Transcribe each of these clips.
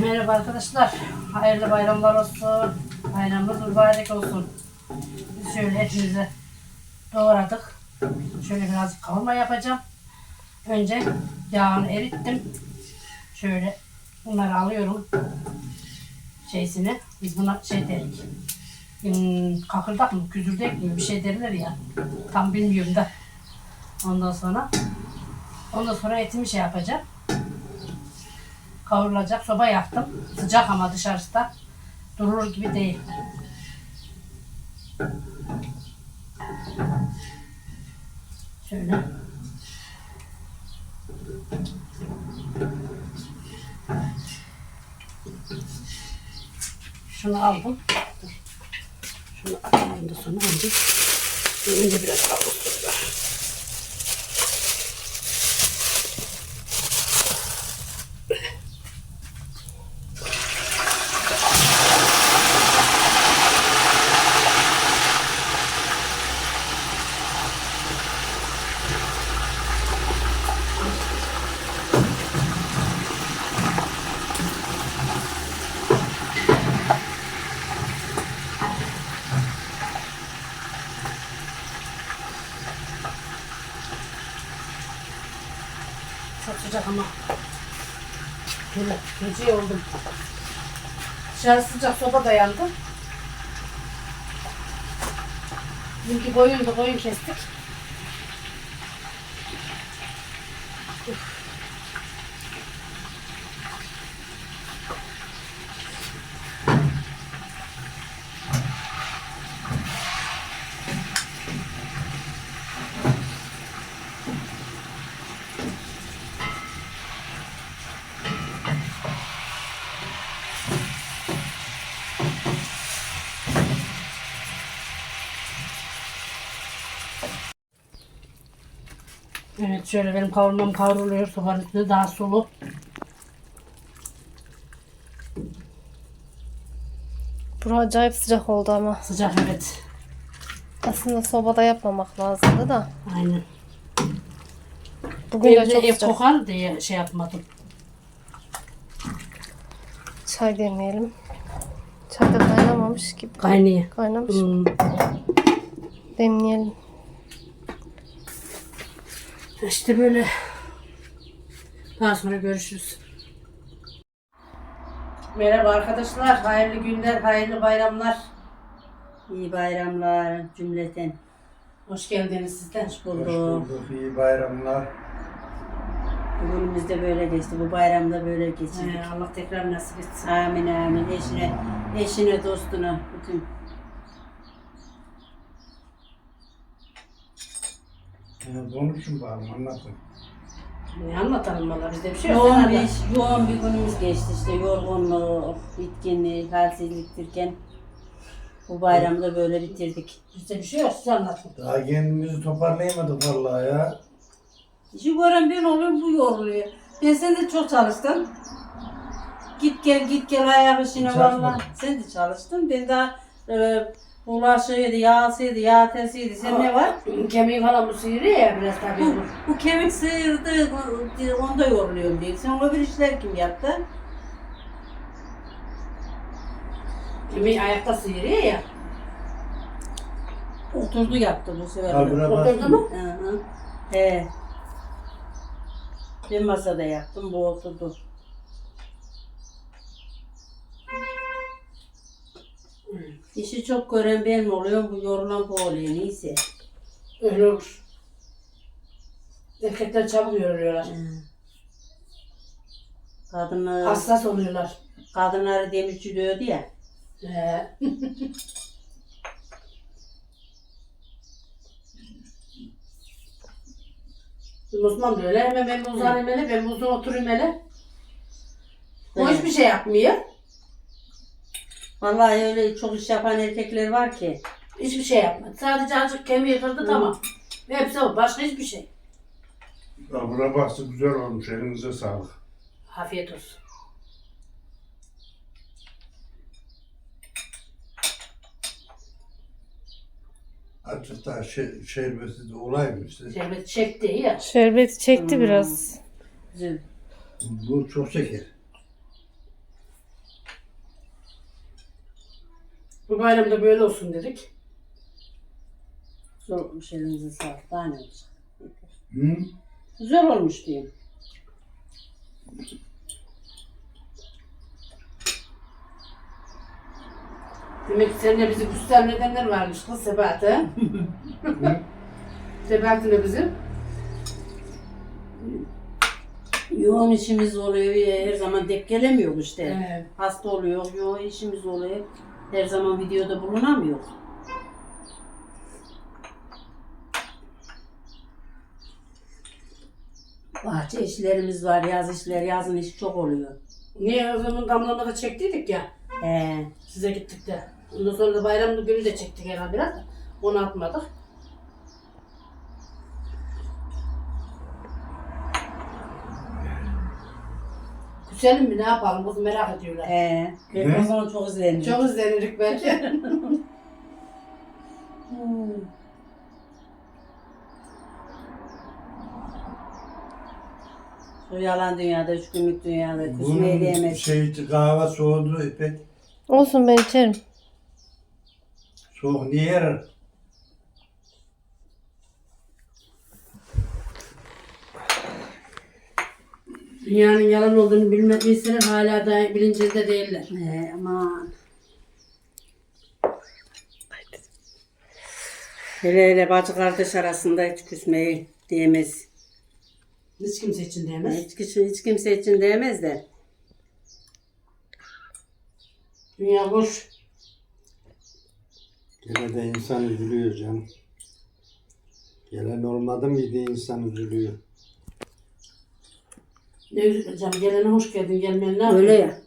Merhaba arkadaşlar. Hayırlı bayramlar olsun. Bayramınız mübarek olsun. Biz şöyle etimizi doğradık. Şöyle biraz kavurma yapacağım. Önce yağını erittim. Şöyle bunları alıyorum. Şeysini. Biz buna şey derik. Hmm, kakırdak mı, küzürdek mi bir şey derler ya. Tam bilmiyorum da. Ondan sonra ondan sonra etimi şey yapacağım kavrulacak. Soba yaktım. Sıcak ama dışarıda durur gibi değil. Şöyle. Şunu aldım. Şunu atayım da sonra önce. Önce biraz kavrulsun. Çok ama. Böyle gece oldum. Dışarı sıcak soba da yandı. Çünkü koyun da koyun kestik. Evet şöyle benim kavurmam kavruluyor. Sobanın üstünde daha sulu. Bura acayip sıcak oldu ama. Sıcak evet. Aslında sobada yapmamak lazımdı da. Aynen. Bugün de Evde çok ev sıcak. kokar diye şey yapmadım. Çay demeyelim. Çay da kaynamamış gibi. Kaynıyor. Kaynamış. Hmm. Demleyelim. İşte böyle. Daha sonra görüşürüz. Merhaba arkadaşlar. Hayırlı günler, hayırlı bayramlar. İyi bayramlar cümleten. Hoş geldiniz sizden. Hoş Hoş bulduk. bulduk, iyi bayramlar. Bugünümüz de böyle geçti. Bu bayramda böyle geçirdik. Ee, Allah tekrar nasip etsin. Amin amin. Eşine, eşine, dostuna, bütün. Yani konuşun bakalım, anlatın. Ne anlatalım valla bizde bir şey yok. Yoğun bir, yoğun bir günümüz geçti işte. Yorgunluk, bitkinlik, halsizliktirken bu bayramda böyle bitirdik. Bizde bir şey yok. Siz anlatın. Daha kendimizi toparlayamadık vallahi ya. Şu gören ben oluyorum, bu yoruluyor. Ben sen de çok çalıştın. Git gel git gel ayak işine Çalışmadım. valla. Sen de çalıştın. Ben daha e, bulaşıydı, yağsıydı, yağ tesiydi. Sen ne var? Kemiği falan bu sıyırıyor ya biraz tabii. Bu, bu. kemik sıyırdı, bu- onda yoruluyorum diye. Sen o bir işler kim yaptı? Kemiği ayakta sıyırıyor ya. Oturdu yaptı bu sefer. Kalbine Oturdu bastım. mu? Hı hı. He. Ben masada yaptım, bu oturdu. İşi çok gören ben mi oluyorum, bu yorulan bu oluyor neyse. Öyle olur. Erkekler çabuk yoruluyorlar. Hı. Kadınlar, Hassas oluyorlar. kadınları demirci diyordu ya. Bizim Osman da öyle. Hemen ben bu uzanayım hele, ben bu uzun oturayım hele. O hiçbir şey yapmıyor. Vallahi öyle çok iş yapan erkekler var ki. Hiçbir şey yapmadı. Sadece azıcık kemiği kırdı tamam. Hepsi o. Başka hiçbir şey. Ya buna bastı güzel olmuş, elinize sağlık. Afiyet olsun. Daha şey, şerbeti de olayım işte. Şerbet çekti ya. Şerbeti çekti Hmm. biraz. Güzel. Bu çok şeker. Bayramda böyle olsun dedik. Güzel olmuş elinize sağlık. Daha ne olacak? Hı? Güzel olmuş diyeyim. Demek ki seninle bizi küsten nedenler varmış kız Sebahat'e. Sebahat'ine bizim. Yoğun işimiz oluyor. ya, Her zaman denk gelemiyor işte. Evet. Hasta oluyor. Yoğun işimiz oluyor. Her zaman videoda bulunamıyor. Bahçe işlerimiz var, yaz işleri, yazın iş çok oluyor. Niye o zaman damlamada çektiydik ya. He. Size gittik de. Ondan sonra da bayram günü de çektik herhalde biraz da. Onu atmadık. Küselim mi ne yapalım kız merak ediyorlar. He. Ne? O zaman çok izlendim. Çok izlenirik belki. Şu yalan dünyada, üç günlük dünyada küsmeye Bunun değmez. şey kahve soğudu İpek. Olsun ben içerim. Soğuk niye yarar? Dünyanın yalan olduğunu bilme, bilseler hala da bilincinde değiller. He, aman. Hele hele bacı kardeş arasında hiç küsmeye değmez. Hiç kimse için diyemez. Hiç, kişi- hiç kimse için değmez de. Dünya boş. Gene de insan üzülüyor canım. Gelen olmadı mıydı insan üzülüyor. Ne üzüleceğim. Gelene hoş geldin. Gelmeyen ne yapayım? Öyle ya.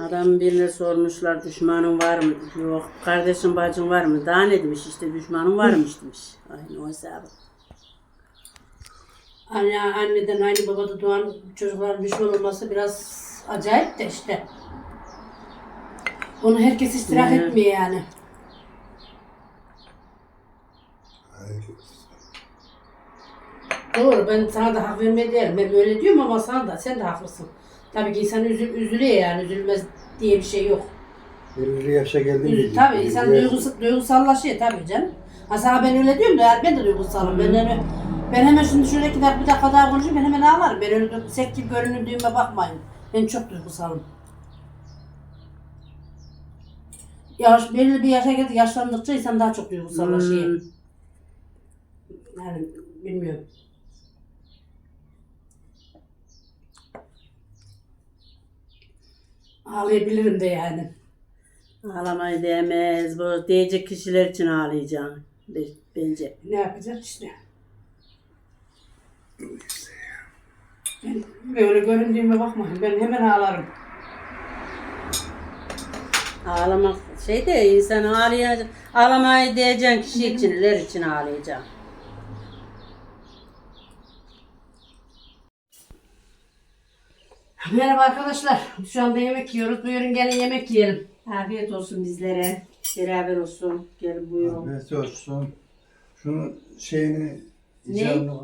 Adam birine sormuşlar düşmanın var mı? Yok. Kardeşin bacın var mı? Daha ne demiş işte düşmanın varmış demiş. Aynı o hesabı. Anne, anneden aynı babada doğan çocukların düşman olması biraz acayip de işte. Onu herkes istirahat Yani. etmiyor yani. Doğru ben sana da hak vermeye değerim. Ben böyle diyorum ama sana da sen de haklısın. Tabii ki insan üzül, üzülüyor yani üzülmez diye bir şey yok. Belirli yaşa geldi mi? Tabii insan duygusal, duygusallaşıyor tabii canım. Ha sana ben öyle diyorum da ben de duygusalım. Ben, öyle, ben hemen şimdi şöyle iki dakika, bir dakika daha konuşayım ben hemen ağlarım. Ben öyle sek gibi görünürdüğüme bakmayın. Ben çok duygusalım. Yaş, belirli bir yaşa geldi, yaşlandıkça insan daha çok duygusallaşıyor. Hmm. Yani bilmiyorum. Ağlayabilirim de yani. Ağlamayı değmez. Bu diyecek kişiler için ağlayacağım. Be- Bence. Ne yapacak işte. Ben böyle göründüğüme bakmayın. Ben hemen ağlarım. Ağlamak şey de insan ağlayacak. Ağlamayı diyeceğin kişi içinler için ağlayacağım. Merhaba arkadaşlar. Şu anda yemek yiyoruz. Buyurun gelin yemek yiyelim. Afiyet olsun bizlere. Beraber olsun. Gelin buyurun. Ahmet olsun. Şunun şeyini Ne? icabına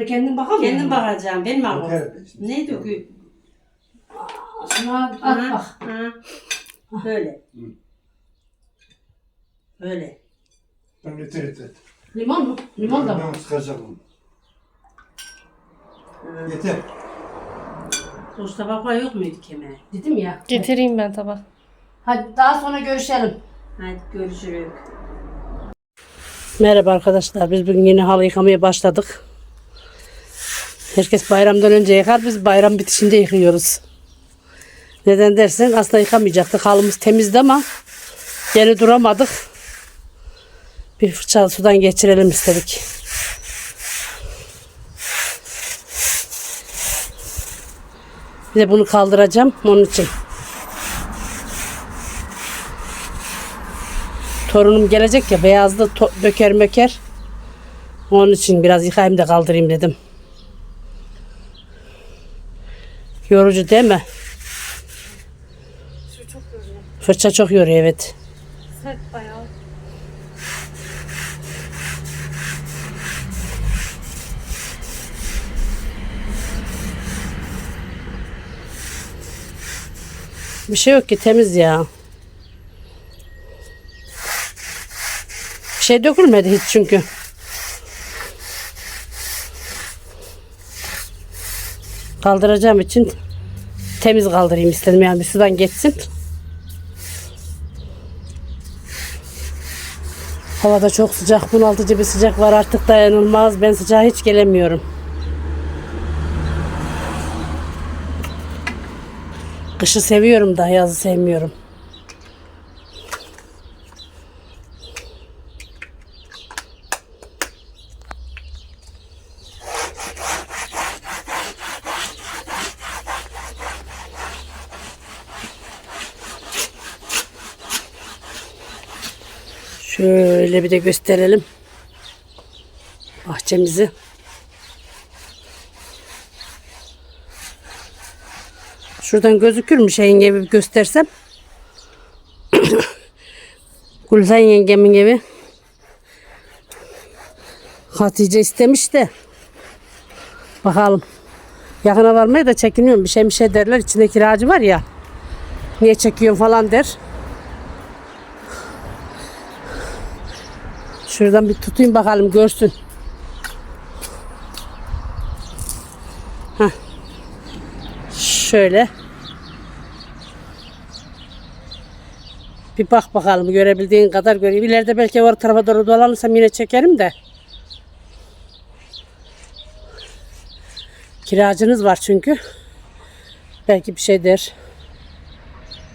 bak. Kendin bakamıyor Kendim musun? bakacağım. Ben mi Bakar bakacağım? işte. Neydi o ki? Şuna at Aha, bak. aha. Böyle. Böyle. Ben yeter yeter. Limon mu? Limon da mı? Ben sıkacağım onu. Yeter. Toz tabakla yok muydu kemer? Dedim ya. Getireyim ben tabak. Hadi daha sonra görüşelim. Hadi görüşürüz. Merhaba arkadaşlar. Biz bugün yine halı yıkamaya başladık. Herkes bayramdan önce yıkar. Biz bayram bitişinde yıkıyoruz. Neden dersen aslında yıkamayacaktık. Halımız temizdi ama geri duramadık. Bir fırça sudan geçirelim istedik. Bir de bunu kaldıracağım onun için. Torunum gelecek ya beyazlı döker möker. Onun için biraz yıkayayım da kaldırayım dedim. Yorucu değil mi? Fırça çok yoruyor evet. Sert bayağı. Bir şey yok ki temiz ya. Şey dökülmedi hiç çünkü. Kaldıracağım için temiz kaldırayım istedim yani bir sudan geçsin. Havada çok sıcak, bunaltıcı bir sıcak var artık dayanılmaz. Ben sıcağa hiç gelemiyorum. Kışı seviyorum da yazı sevmiyorum. Şöyle bir de gösterelim bahçemizi. Şuradan gözükür mü şeyin evi göstersem? Gülsen yengemin evi. Hatice istemiş de. Bakalım. Yakına varmaya da çekiniyorum. Bir şey bir şey derler. İçinde kiracı var ya. Niye çekiyorsun falan der. Şuradan bir tutayım bakalım görsün. Heh. Şöyle. Bir bak bakalım görebildiğin kadar göreyim. İleride belki o tarafa doğru dolanırsam yine çekerim de. Kiracınız var çünkü. Belki bir şey der.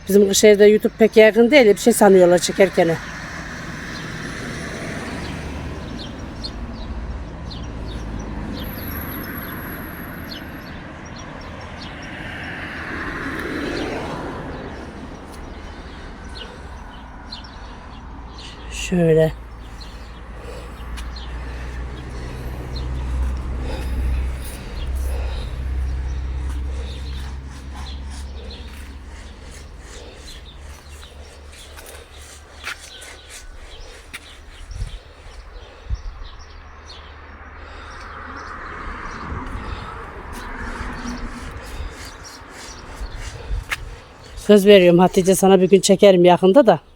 Bizim Kışehir'de YouTube pek yakın değil. Bir şey sanıyorlar çekerken. Şöyle. Söz veriyorum Hatice sana bir gün çekerim yakında da.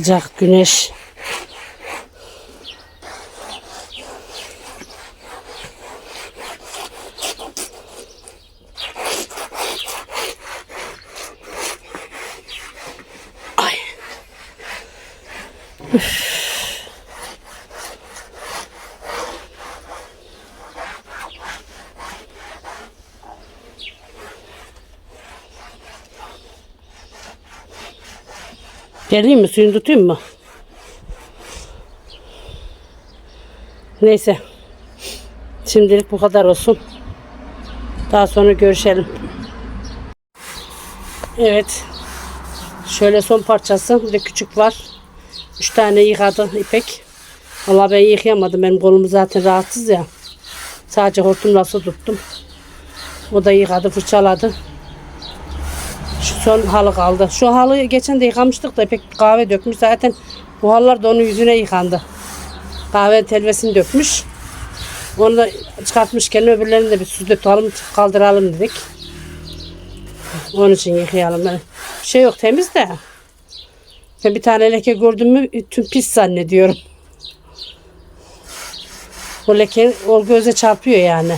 Sıcak güneş. Ay. Geleyim mi? Suyunu tutayım mı? Neyse. Şimdilik bu kadar olsun. Daha sonra görüşelim. Evet. Şöyle son parçası. Bir de küçük var. Üç tane yıkadı İpek. Ama ben yıkayamadım. Benim kolum zaten rahatsız ya. Sadece hortumla su tuttum. O da yıkadı, fırçaladı. Son halı kaldı. Şu halıyı geçen de yıkamıştık da pek kahve dökmüş. Zaten bu halılar da onun yüzüne yıkandı. Kahve telvesini dökmüş. Onu da çıkartmışken öbürlerini de bir su tutalım kaldıralım dedik. Onun için yıkayalım. Bir şey yok temiz de. Ben bir tane leke gördüm mü tüm pis zannediyorum. O leke o göze çarpıyor yani.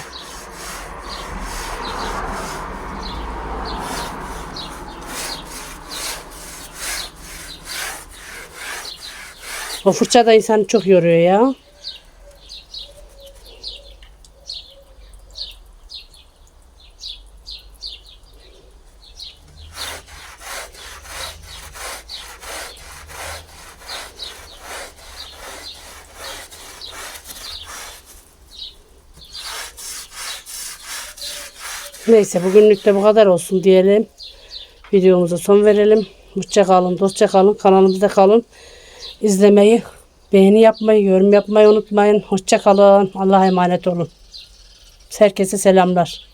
O fırça da insanı çok yoruyor ya. Neyse bugünlük de bu kadar olsun diyelim. Videomuza son verelim. Hoşça kalın, dostça kalın. Kanalımızda kalın. İzlemeyi, beğeni yapmayı, yorum yapmayı unutmayın. Hoşça kalın. Allah'a emanet olun. Herkese selamlar.